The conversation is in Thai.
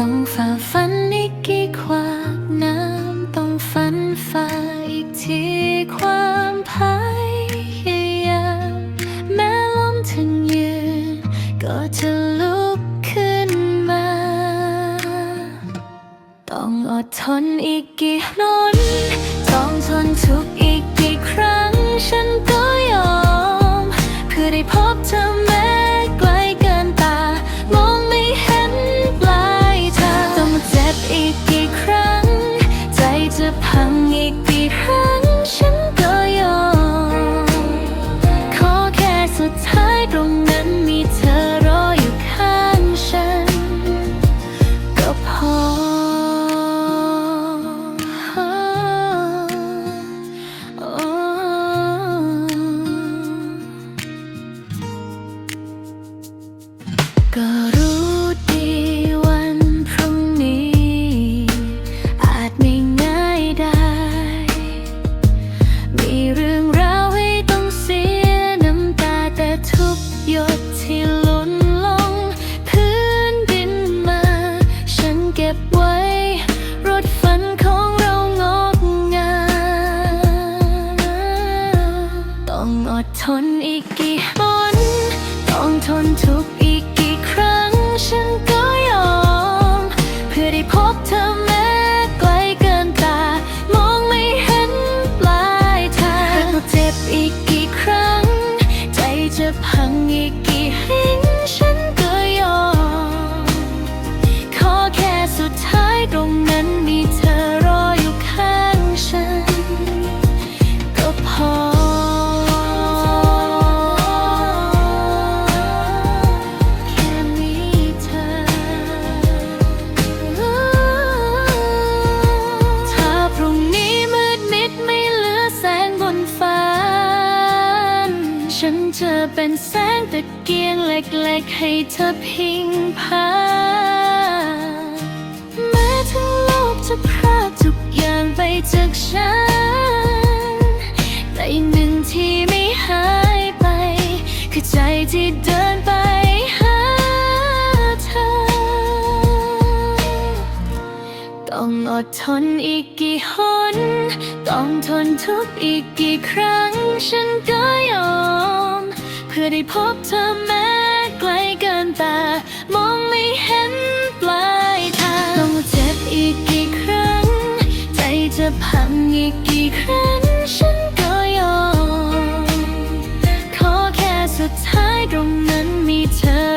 ต้องฝ่าฟันอีกกี่ขวากน้ำต้องฟันฝ่าอีกที่ความพยายามแม้ล้มถึงยืน ก็จะลุกขึ้นมา ต้องอดทนอีกกี่หน อีกกี่หินฉัน ฉันจะเป็นแสงตะเกียงเล็กๆ ให้เธอพิงพาแม้ทั้งโลกจะพรากทุกอย่างไปจากฉัน แต่อีกหนึ่งที่ไม่หายไป คือใจที่เดินไปหาเธอ ต้องอดทนอีกกี่หน ต้องทนทุกข์อีกกี่ครั้งฉันก็ยอม พื่อได้พบเธอแม้ไกลเกินตามองไม่เห็นปลายทางต้องเจ็บอีกกี่ครั้ง ใจจะพังอีกกี่ครั้ง ฉันก็ยอม ขอแค่สุดท้ายตรงนั้นมีเธอ